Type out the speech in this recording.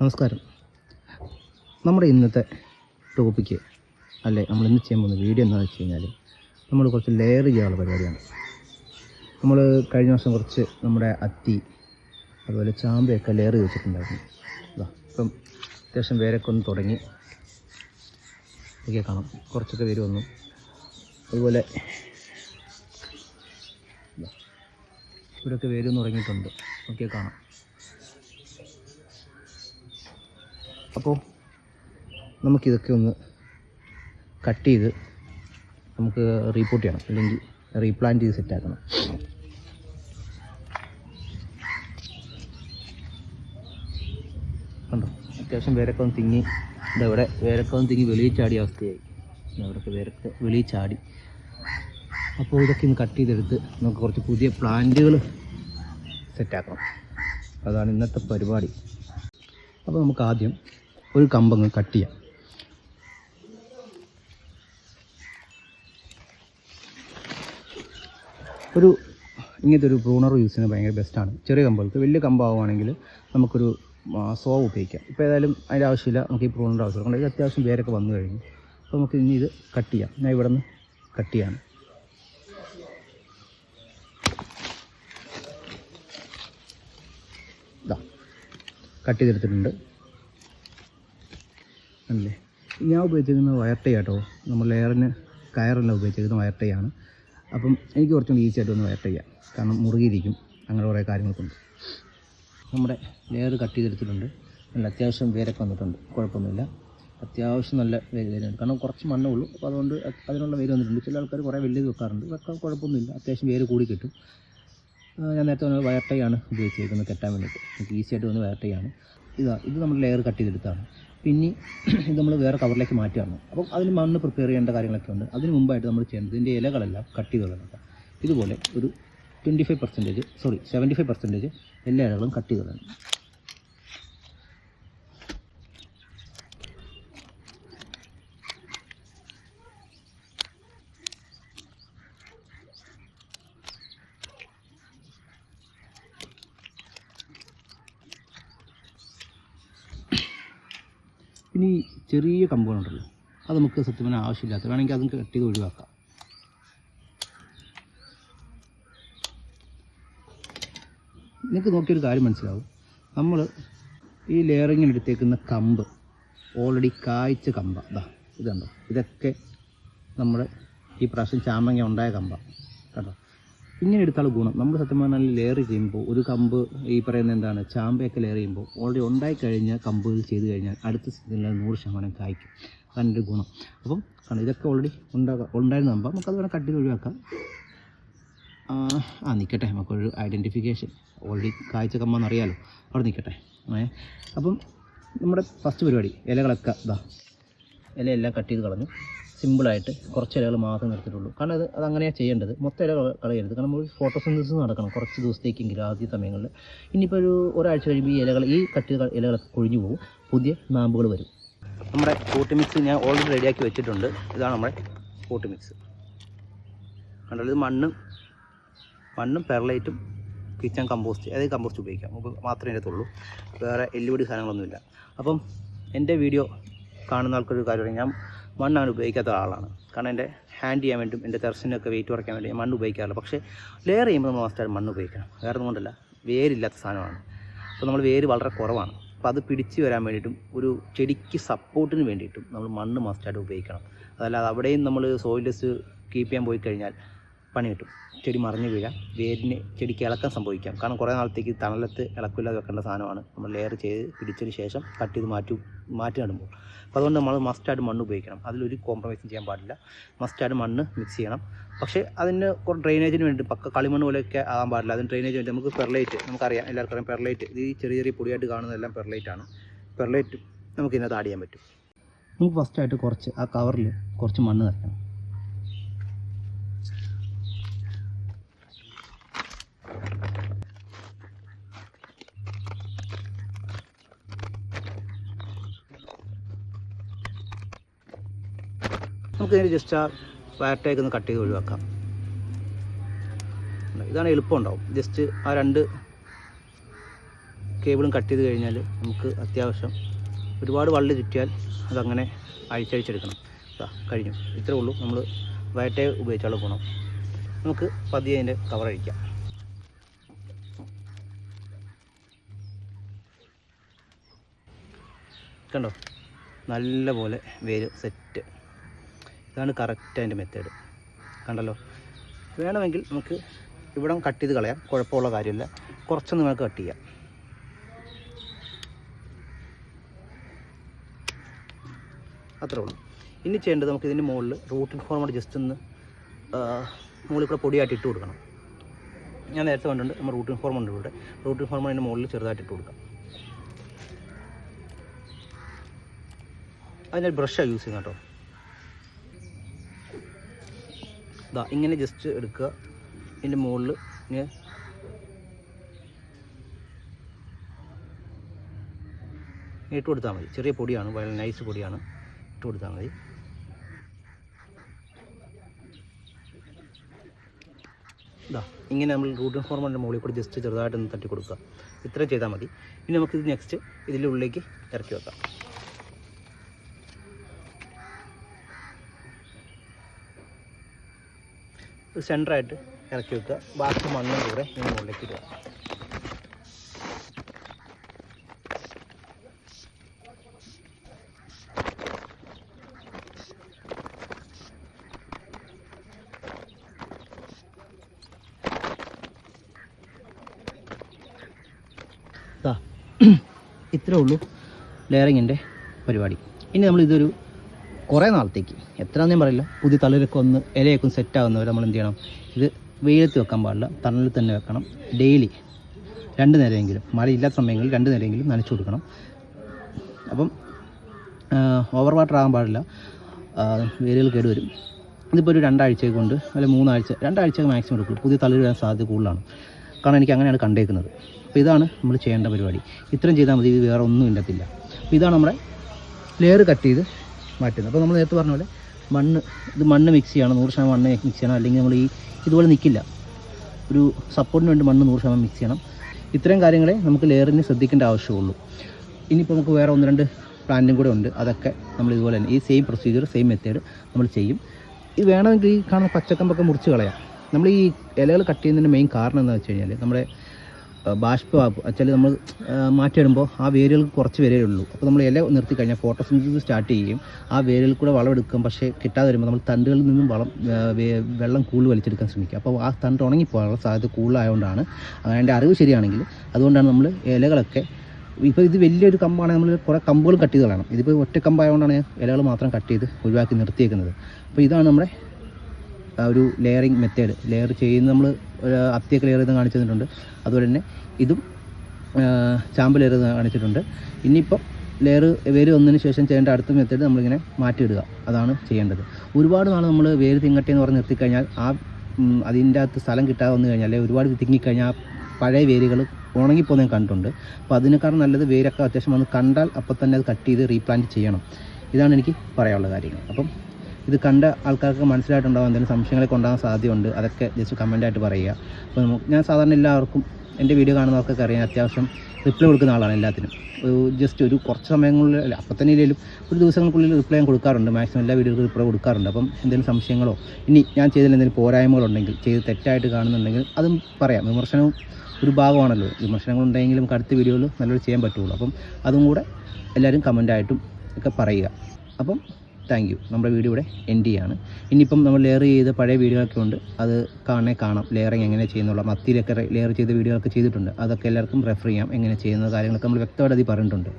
നമസ്കാരം. നമ്മുടെ ഇന്നത്തെ ടോപ്പിക്ക് അല്ലെ നമ്മൾ ഇന്ന് ചെയ്യാൻ പോകുന്ന വീഡിയോ എന്താണെന്ന് വെച്ച് കഴിഞ്ഞാൽ നമ്മൾ കുറച്ച് ലെയർ ചെയ്യാനുള്ള പരിപാടിയാണ്. നമ്മൾ കഴിഞ്ഞ വർഷം കുറച്ച് നമ്മുടെ അത്തി അതുപോലെ ചാമ്പയൊക്കെ ലെയർ വെച്ചിട്ടുണ്ടായിരുന്നു. അതാ ഇപ്പം അത്യാവശ്യം വേരൊക്കെ ഒന്ന് തുടങ്ങി. ഒക്കെ കാണാം. കുറച്ചൊക്കെ വേര് വന്നു. അതുപോലെ ഇവിടെയൊക്കെ വേര് തുടങ്ങിയിട്ടുണ്ട്. ഒക്കെ കാണാം. അപ്പോൾ നമുക്കിതൊക്കെ ഒന്ന് കട്ട് ചെയ്ത് നമുക്ക് റീപ്പോർട്ട് ചെയ്യണം അല്ലെങ്കിൽ റീപ്ലാന്റ് ചെയ്ത് സെറ്റാക്കണം കണ്ടോ? അത്യാവശ്യം വേരൊക്കെ ഒന്ന് തിങ്ങി. ഇതവിടെ വേരൊക്കെ ഒന്ന് തിങ്ങി വെളിയിൽ ചാടിയ അവസ്ഥയായി. അവിടെയൊക്കെ വേരൊക്കെ വെളിയിൽ ചാടി. അപ്പോൾ ഇതൊക്കെ ഒന്ന് കട്ട് ചെയ്തെടുത്ത് നമുക്ക് കുറച്ച് പുതിയ പ്ലാന്റുകൾ സെറ്റാക്കണം അതാണ് ഇന്നത്തെ പരിപാടി. അപ്പോൾ നമുക്ക് ആദ്യം ഒരു കമ്പങ്ങ് കട്ട് ചെയ്യാം. ഒരു ഇങ്ങനത്തെ ഒരു പ്രൂണർ യൂസ് ചെയ്യുന്നത് ഭയങ്കര ബെസ്റ്റാണ് ചെറിയ കമ്പുകൾക്ക് വലിയ കമ്പാവുകയാണെങ്കിൽ നമുക്കൊരു സോവ് ഉപയോഗിക്കാം. ഇപ്പോൾ ഏതായാലും അതിന്റെ ആവശ്യമില്ല. നമുക്ക് ഈ പ്രൂണറിന്റെ ആവശ്യമില്ല കൊണ്ട് ഇത് അത്യാവശ്യം വേരൊക്കെ വന്നു കഴിഞ്ഞു. അപ്പോൾ നമുക്ക് ഇനി ഇത് കട്ട് ചെയ്യാം. ഞാൻ ഇവിടെ നിന്ന് കട്ട് ചെയ്യാണ്. ഇതാ കട്ട് ചെയ്തെടുത്തിട്ടുണ്ട്. ഞാൻ ഉപയോഗിച്ചിരിക്കുന്നത് വയർ ടൈ ആട്ടോ. നമ്മൾ ലെയറിന് കയറല്ല ഉപയോഗിച്ചിരിക്കുന്നത് വയർ ടൈ ആണ്. അപ്പം എനിക്ക് കുറച്ചും ഈസി ആയിട്ട് ഒന്ന് വയർ ടൈ ചെയ്യാം. കാരണം മുറുകിയിരിക്കും അങ്ങനെ കുറേ കാര്യങ്ങൾക്കുണ്ട്. നമ്മുടെ ലെയർ കട്ട് ചെയ്തെടുത്തിട്ടുണ്ട്. നല്ല അത്യാവശ്യം വേരൊക്കെ വന്നിട്ടുണ്ട്. കുഴപ്പമൊന്നുമില്ല. അത്യാവശ്യം നല്ല വേര് വരുന്നുണ്ട് കാരണം കുറച്ച് മണ്ണേ ഉള്ളൂ. അപ്പോൾ അതുകൊണ്ട് അതിനുള്ള വേര് വന്നിട്ടുണ്ട്. ചില ആൾക്കാർ കുറേ വലിയത് വെക്കാറുണ്ട്. വെക്കാൻ കുഴപ്പമൊന്നുമില്ല. അത്യാവശ്യം വേര് കൂടി കിട്ടും. ഞാൻ നേരത്തെ പറഞ്ഞ വയർ ടൈ ആണ് ഉപയോഗിച്ചിരിക്കുന്നത് കെട്ടാൻ വേണ്ടിയിട്ട്. എനിക്ക് ഈസി ആയിട്ട് വന്ന് വയർ ടൈ ആണ്. ഇതാ ഇത് നമ്മൾ ലെയർ കട്ട് ചെയ്തെടുത്താണ് പിന്നെ ഇത് നമ്മൾ വേറെ കവറിലേക്ക് മാറ്റുകയാണ് അപ്പം അതിന് മണ്ണ് പ്രിപ്പയർ ചെയ്യേണ്ട കാര്യങ്ങളൊക്കെ ഉണ്ട്. അതിന് മുമ്പായിട്ട് നമ്മൾ ചെയ്യേണ്ടത് ഇതിന്റെ ഇലകളെല്ലാം കട്ട് ചെയ്ത് കളയണം ഇതുപോലെ ഒരു twenty five percentage sorry seventy five percentage എല്ലാ ഇലകളും കട്ട് ചെയ്ത് കളയണം പിന്നെ ഈ ചെറിയ കമ്പുകളുണ്ടല്ലോ അത് നമുക്ക് സത്യം പറഞ്ഞാൽ ആവശ്യമില്ലാത്ത വേണമെങ്കിൽ അതും കട്ട് ചെയ്ത് ഒഴിവാക്കാം. നിങ്ങൾക്ക് നോക്കിയൊരു കാര്യം മനസ്സിലാവും. നമ്മൾ ഈ ലെയറിങ്ങിനെടുത്തേക്കുന്ന കമ്പ് ഓൾറെഡി കായ്ച്ച കമ്പ അതാ ഇതുണ്ടോ ഇതൊക്കെ നമ്മൾ ഈ പ്രാവശ്യം ചാമങ്ങ ഉണ്ടായ കമ്പ. കേട്ടോ ഇങ്ങനെ എടുത്താൽ ഗുണം. നമ്മൾ സത്യം പറഞ്ഞാൽ ലെയർ ചെയ്യുമ്പോൾ ഒരു കമ്പ് ഈ പറയുന്ന എന്താണ് ചാമ്പയൊക്കെ ലെയർ ചെയ്യുമ്പോൾ ഓൾറെഡി ഉണ്ടായി കഴിഞ്ഞ കമ്പുകൾ ചെയ്ത് കഴിഞ്ഞാൽ അടുത്ത സീസണിൽ നൂറ് ശതമാനം കായ്ക്കും. അതിന്റെ ഗുണം. അപ്പം കാരണം ഇതൊക്കെ ഓൾറെഡി ഉണ്ടാകാം ഉണ്ടായിരുന്ന കമ്പ നമുക്കത് വേണം കട്ടി ഒഴിവാക്കാം. ആ, നിൽക്കട്ടെ നമുക്കൊരു ഐഡന്റിഫിക്കേഷൻ ഓൾറെഡി കാഴ്ച കമ്മെന്ന് അറിയാലോ. അവിടെ നിൽക്കട്ടെ ഏ അപ്പം നമ്മുടെ ഫസ്റ്റ് പരിപാടി ഇലകളൊക്കെ. ഇതാ ഇലയെല്ലാം കട്ട് ചെയ്ത് കളഞ്ഞു. സിമ്പിളായിട്ട് കുറച്ച് ഇലകൾ മാത്രമേ നിർത്തിയിട്ടുള്ളൂ. കാരണം അത് അത് അങ്ങനെയാണ് ചെയ്യേണ്ടത്. മൊത്തം ഇല കളയരുത്. കാരണം നമ്മൾ ഫോട്ടോസിന്തസിസ് നടക്കണം കുറച്ച് ദിവസത്തേക്കെങ്കിലും ആദ്യ സമയങ്ങളിൽ. ഇനിയിപ്പോൾ ഒരു ഒരാഴ്ച കഴിയുമ്പോൾ ഈ ഇലകൾ ഈ കട്ട് ഇലകളൊക്കെ കൊഴിഞ്ഞു പോകും പുതിയ നാമ്പുകൾ വരും. നമ്മുടെ കൂട്ടി മിക്സ് ഞാൻ ഓൾറെഡി റെഡിയാക്കി വെച്ചിട്ടുണ്ട്. ഇതാണ് നമ്മുടെ കൂട്ടി മിക്സ്. കണ്ടത് മണ്ണും മണ്ണും പെർലൈറ്റും കിച്ചൺ കമ്പോസ്റ്റ് അതായത് കമ്പോസ്റ്റ് ഉപയോഗിക്കാം. നമുക്ക് മാത്രമേ ഇതിനകത്തുള്ളൂ വേറെ എല്ലുപൊടി സാധനങ്ങളൊന്നുമില്ല. അപ്പം എന്റെ വീഡിയോ കാണുന്ന ആൾക്കൊരു കാര്യം ഞാൻ മണ്ണാണ് ഉപയോഗിക്കാത്ത ആളാണ്. കാരണം എന്റെ ഹാൻഡ് ചെയ്യാൻ വേണ്ടിയും എന്റെ തെറസിനൊക്കെ വെയിറ്റ് കുറയ്ക്കാൻ വേണ്ടി മണ്ണ് ഉപയോഗിക്കാറില്ല. പക്ഷേ ലെയർ ചെയ്യുമ്പോൾ നമ്മൾ മസ്റ്റായിട്ട് മണ്ണ് ഉപയോഗിക്കണം. വേറെ ഒന്നും കൊണ്ടല്ല. വേരില്ലാത്ത സാധനമാണ്. അപ്പോൾ നമ്മൾ വേര് വളരെ കുറവാണ്. അപ്പോൾ അത് പിടിച്ച് വരാൻ വേണ്ടിയിട്ടും ഒരു ചെടിക്ക് സപ്പോർട്ടിന് വേണ്ടിയിട്ടും നമ്മൾ മണ്ണ് മസ്റ്റായിട്ട് ഉപയോഗിക്കണം. അതല്ലാതെ അവിടെയും നമ്മൾ സോയിലസ് കീപ്പ് ചെയ്യാൻ പോയി കഴിഞ്ഞാൽ പണി കിട്ടും. ചെടി മറിഞ്ഞു വീഴാം. വേരിന് ചെടിക്ക് ഇളക്കം സംഭവിക്കാം. കാരണം കുറേ നാളത്തേക്ക് തണലത്ത് ഇളക്കില്ലാതെ വെക്കേണ്ട സാധനമാണ്. നമ്മൾ ലെയർ ചെയ്ത് പിടിച്ചതിന് ശേഷം കട്ട് ചെയ്ത് മാറ്റി മാറ്റി നടുമ്പോൾ. അപ്പോൾ അതുകൊണ്ട് നമ്മൾ മസ്റ്റായിട്ട് മണ്ണ് ഉപയോഗിക്കണം. അതിലൊരു കോംപ്രമൈസും ചെയ്യാൻ പാടില്ല. മസ്റ്റായിട്ട് മണ്ണ് മിക്സ് ചെയ്യണം. പക്ഷേ അതിന് കുറച്ച് ഡ്രെയിനേജിന് വേണ്ടി പക്ക കളിമണ്ണ് പോലെയൊക്കെ ആകാൻ പാടില്ല. അതിന് ഡ്രെയിനേജ് വേണ്ടി നമുക്ക് പെർലൈറ്റ് നമുക്കറിയാം. എല്ലാവർക്കും അറിയാം പെർലൈറ്റ് ഇത് ചെറിയ ചെറിയ പൊടിയായിട്ട് കാണുന്നതെല്ലാം പെർലൈറ്റ് ആണ്. പെർലൈറ്റ് നമുക്ക് ആഡ് ചെയ്യാൻ പറ്റും. നമുക്ക് ഫസ്റ്റായിട്ട് കുറച്ച് ആ കവറിൽ കുറച്ച് മണ്ണ് നിറയ്ക്കണം നമുക്ക് ഇതിന് ജസ്റ്റ് ആ വയറ്റേക്ക് ഒന്ന് കട്ട് ചെയ്ത് ഒഴിവാക്കാം. ഇതാണ് എളുപ്പം ഉണ്ടാവും ജസ്റ്റ് ആ രണ്ട് കേബിളും കട്ട് ചെയ്ത് കഴിഞ്ഞാൽ നമുക്ക് അത്യാവശ്യം ഒരുപാട് വള്ളി ചുറ്റിയാൽ അതങ്ങനെ അഴിച്ചഴിച്ചെടുക്കണം. കഴിഞ്ഞു. ഇത്രേ ഉള്ളൂ. നമ്മൾ വയറ്റേ ഉപയോഗിച്ചുള്ള ഗുണം നമുക്ക് പതിയെ അതിന്റെ കവർ അഴിക്കാം. കണ്ടോ? നല്ല പോലെ വേര് സെറ്റ് ഇതാണ് കറക്റ്റ് അതിന്റെ മെത്തേഡ് കണ്ടല്ലോ? വേണമെങ്കിൽ നമുക്ക് ഇവിടം കട്ട് ചെയ്ത് കളയാം. കുഴപ്പമുള്ള കാര്യമില്ല. കുറച്ചൊന്ന് നമുക്ക് കട്ട് ചെയ്യാം. അത്രേ ഉള്ളൂ. ഇനി ചെയ്യേണ്ടത് നമുക്ക് ഇതിന്റെ മുകളിൽ റൂട്ടിൻ ഫോർമോട് ജസ്റ്റ് ഒന്ന് മുകളിൽ കൂടെ പൊടിയായിട്ട് ഇട്ട് കൊടുക്കണം. ഞാൻ നേരത്തെ കണ്ടിട്ടുണ്ട് നമ്മൾ റൂട്ടിൻ ഫോർം ഉണ്ട് ഇവിടെ. റൂട്ടിൻ ഫോർമോട് അതിന്റെ മുകളിൽ ചെറുതായിട്ട് ഇട്ട് കൊടുക്കാം. അതിന്റെ ബ്രഷാണ് യൂസ് ചെയ്യുന്നത് കേട്ടോ. ഇതാ ഇങ്ങനെ ജസ്റ്റ് എടുക്കുക. ഇതിന്റെ മുകളിൽ ഇങ്ങനെ. ഇട്ട് കൊടുത്താൽ മതി. ചെറിയ പൊടിയാണ് വളരെ നൈസ് പൊടിയാണ്. ഇട്ട് കൊടുത്താൽ മതി. ഇതാ ഇങ്ങനെ നമ്മൾ റൂട്ടിൻ ഫോർമലിന്റെ മുകളിൽ കൂടി ജസ്റ്റ് ചെറുതായിട്ടൊന്ന് തട്ടി കൊടുക്കുക ഇത്രയും ചെയ്താൽ മതി. ഇനി നമുക്കിത് നെക്സ്റ്റ് ഇതിന്റെ ഉള്ളിലേക്ക് ഇറക്കി വെക്കാം. സെന്ററായിട്ട് ഇറക്കി വെക്കുക. ബാക്കി മണ്ണും കൂടെ ഇങ്ങനെ മുകളിലേക്ക് ഇടുക. ഇത്രേ ഉള്ളൂ ലെയറിങ്ങിന്റെ പരിപാടി. ഇനി നമ്മൾ ഇതൊരു കുറേ നാളത്തേക്ക് എത്രയാണെന്ന് പറയില്ല. പുതിയ തളിരൊക്കെ ഒന്ന് ഇലയൊക്കെ സെറ്റ് ആകുന്നവരെ നമ്മൾ എന്ത് ചെയ്യണം? ഇത് വെയിലത്ത് വെക്കാൻ പാടില്ല. തണലിൽ തന്നെ വെക്കണം. ഡെയിലി രണ്ട് നേരമെങ്കിലും മഴയില്ലാത്ത സമയങ്ങളിൽ രണ്ട് നേരമെങ്കിലും നനച്ചു കൊടുക്കണം. അപ്പം ഓവർ വാട്ടർ ആകാൻ പാടില്ല. വേരുകൾ കേടുവരും. ഇതിപ്പോൾ ഒരു രണ്ടാഴ്ച കൊണ്ട് അല്ലെങ്കിൽ മൂന്നാഴ്ച രണ്ടാഴ്ച മാക്സിമം എടുക്കും പുതിയ തളിർ വരാൻ സാധ്യത കൂടുതലാണ്. കാരണം എനിക്ക് അങ്ങനെയാണ് കണ്ടേക്കുന്നത്. അപ്പോൾ ഇതാണ് നമ്മൾ ചെയ്യേണ്ട പരിപാടി. ഇത്രയും ചെയ്താൽ മതി ഇത് വേറെ ഒന്നും ഇല്ലത്തില്ല. അപ്പോൾ ഇതാണ് നമ്മുടെ ലെയർ കട്ട് ചെയ്ത് മാറ്റുന്നത്. അപ്പോൾ നമ്മൾ നേരത്തെ പറഞ്ഞ പോലെ മണ്ണ് ഇത് മണ്ണ് മിക്സ് ചെയ്യണം നൂറ് ശതമാനം മണ്ണ് മിക്സ് ചെയ്യണം അല്ലെങ്കിൽ നമ്മൾ ഈ ഇതുപോലെ നിൽക്കില്ല ഒരു സപ്പോർട്ടിന് വേണ്ടി മണ്ണ് നൂറ് ശതമാനം മിക്സ് ചെയ്യണം. ഇത്രയും കാര്യങ്ങളെ നമുക്ക് ലെയറിന് ശ്രദ്ധിക്കേണ്ട ആവശ്യമുള്ളൂ. ഇനിയിപ്പോൾ നമുക്ക് വേറെ ഒന്ന് രണ്ട് പ്ലാന്റും കൂടെ ഉണ്ട്. അതൊക്കെ നമ്മൾ ഇതുപോലെ തന്നെ ഈ സെയിം പ്രൊസീജിയർ സെയിം മെത്തേഡ് നമ്മൾ ചെയ്യും. ഇത് വേണമെങ്കിൽ ഈ കാണുന്ന പച്ചക്കമ്പൊക്കെ മുറിച്ച് കളയാം. നമ്മൾ ഈ ഇലകൾ കട്ട് ചെയ്യുന്നതിന്റെ മെയിൻ കാരണം എന്താണെന്ന് വെച്ച് കഴിഞ്ഞാൽ നമ്മുടെ ആ, ബാഷ്പ വെച്ചാൽ നമ്മൾ മാറ്റി മാറ്റിയിടുമ്പോൾ ആ വേരുകൾക്ക് കുറച്ച് വേരേ ഉള്ളൂ. അപ്പോൾ നമ്മൾ ഇല നിർത്തി കഴിഞ്ഞാൽ ഫോട്ടോസിന്തസിസ് സ്റ്റാർട്ട് ചെയ്യും. ആ വേരുകൾ കൂടെ വളമെടുക്കും. പക്ഷേ കിട്ടാതെ വരുമ്പോൾ നമ്മൾ തണ്ടുകളിൽ നിന്നും വളം വെള്ളം കൂടുതൽ വലിച്ചെടുക്കാൻ ശ്രമിക്കും അപ്പോൾ ആ തണ്ട് ഉണങ്ങിപ്പോകാനുള്ള സാധ്യത കൂടുതലായതുകൊണ്ടാണ് അങ്ങനെ എന്റെ അറിവ് ശരിയാണെങ്കിൽ അതുകൊണ്ടാണ് നമ്മൾ ഇലകളൊക്കെ ഇപ്പോൾ ഇത് വലിയൊരു കമ്പാണ്. നമ്മൾ കുറേ കമ്പുകൾ കട്ട് ചെയ്ത് കളയണം. ഇതിപ്പോൾ ഒറ്റ കമ്പായതുകൊണ്ടാണ് ഇലകൾ മാത്രം കട്ട് ചെയ്ത് ഒഴിവാക്കി നിർത്തിയേക്കുന്നത്. അപ്പോൾ ഇതാണ് നമ്മുടെ ഒരു ലെയറിങ് മെത്തേഡ്. ലെയർ ചെയ്യുന്ന നമ്മൾ അത്തിയൊക്കെ ലെയർ ചെയ്ത് കാണിച്ചിട്ടുണ്ട് അതുപോലെ തന്നെ ഇതും ചാമ്പ് ലെയർ കാണിച്ചിട്ടുണ്ട്. ഇനിയിപ്പം ലെയർ വേര് വന്നതിന് ശേഷം ചെയ്യേണ്ട അടുത്ത മെത്തേഡ് നമ്മളിങ്ങനെ മാറ്റിയിടുക. അതാണ് ചെയ്യേണ്ടത്. ഒരുപാട് നാൾ നമ്മൾ വേര് തിങ്ങട്ടെ എന്ന് പറഞ്ഞ് നിർത്തിക്കഴിഞ്ഞാൽ ആ അതിന്റെ അകത്ത് സ്ഥലം കിട്ടാതെ വന്നു കഴിഞ്ഞാൽ ഒരുപാട് തിങ്ങിക്കഴിഞ്ഞാൽ പഴയ വേരുകൾ ഉണങ്ങിപ്പോകുന്ന ഞാൻ കണ്ടിട്ടുണ്ട്. അപ്പോൾ അതിനേക്കാൾ നല്ലത് വേരൊക്കെ അത്യാവശ്യം വന്ന് കണ്ടാൽ അപ്പോൾ തന്നെ അത് കട്ട് ചെയ്ത് റീപ്ലാന്റ് ചെയ്യണം. ഇതാണ് എനിക്ക് പറയാനുള്ള കാര്യങ്ങൾ. അപ്പം ഇത് കണ്ട ആൾക്കാർക്ക് മനസ്സിലായിട്ടുണ്ടാകും എന്തെങ്കിലും സംശയങ്ങളൊക്കെ ഉണ്ടാകാൻ സാധ്യതയുണ്ട്. അതൊക്കെ ജസ്റ്റ് കമന്റായിട്ട് പറയുക. അപ്പോൾ നമുക്ക് ഞാൻ സാധാരണ എല്ലാവർക്കും എന്റെ വീഡിയോ കാണുന്നവർക്കൊക്കെ അറിയാം അത്യാവശ്യം റിപ്ലൈ കൊടുക്കുന്ന ആളാണ് എല്ലാത്തിനും. ഒരു ജസ്റ്റ് ഒരു കുറച്ച് സമയങ്ങളിൽ അപ്പം തന്നെ ഇല്ലെങ്കിലും ഒരു ദിവസങ്ങൾക്കുള്ളിൽ റിപ്ലൈ ഞാൻ കൊടുക്കാറുണ്ട്. മാക്സിമം എല്ലാ വീഡിയോകൾക്കും റിപ്ലൈ കൊടുക്കാറുണ്ട്. അപ്പം എന്തെങ്കിലും സംശയങ്ങളോ ഇനി ഞാൻ ചെയ്തതിൽ എന്തെങ്കിലും പോരായ്മകളുണ്ടെങ്കിൽ ചെയ്ത് തെറ്റായിട്ട് കാണുന്നുണ്ടെങ്കിൽ അതും പറയാം. വിമർശനവും ഒരു ഭാഗമാണല്ലോ. വിമർശനങ്ങളുണ്ടെങ്കിലും നമുക്ക് അടുത്ത വീഡിയോയിൽ നല്ലൊരു ചെയ്യാൻ പറ്റുള്ളൂ. അപ്പം അതും കൂടെ എല്ലാവരും കമന്റായിട്ടും ഒക്കെ പറയുക. അപ്പം താങ്ക് യു നമ്മുടെ വീഡിയോ ഇവിടെ എൻഡ് ചെയ്യാണ് ഇനിയിപ്പം നമ്മൾ ലെയർ ചെയ്ത പഴയ വീഡിയോകളൊക്കെ ഉണ്ട്. അത് കാണണേ കാണാം. ലെയറിങ് എങ്ങനെ ചെയ്യുന്നുള്ള മത്തിയിലൊക്കെ ലെയർ ചെയ്ത വീഡിയോകളൊക്കെ ചെയ്തിട്ടുണ്ട്. അതൊക്കെ എല്ലാവർക്കും റെഫർ ചെയ്യാം. എങ്ങനെ ചെയ്യുന്ന കാര്യങ്ങളൊക്കെ നമ്മൾ വ്യക്തമായിട്ട് അതിൽ പറഞ്ഞിട്ടുണ്ട്.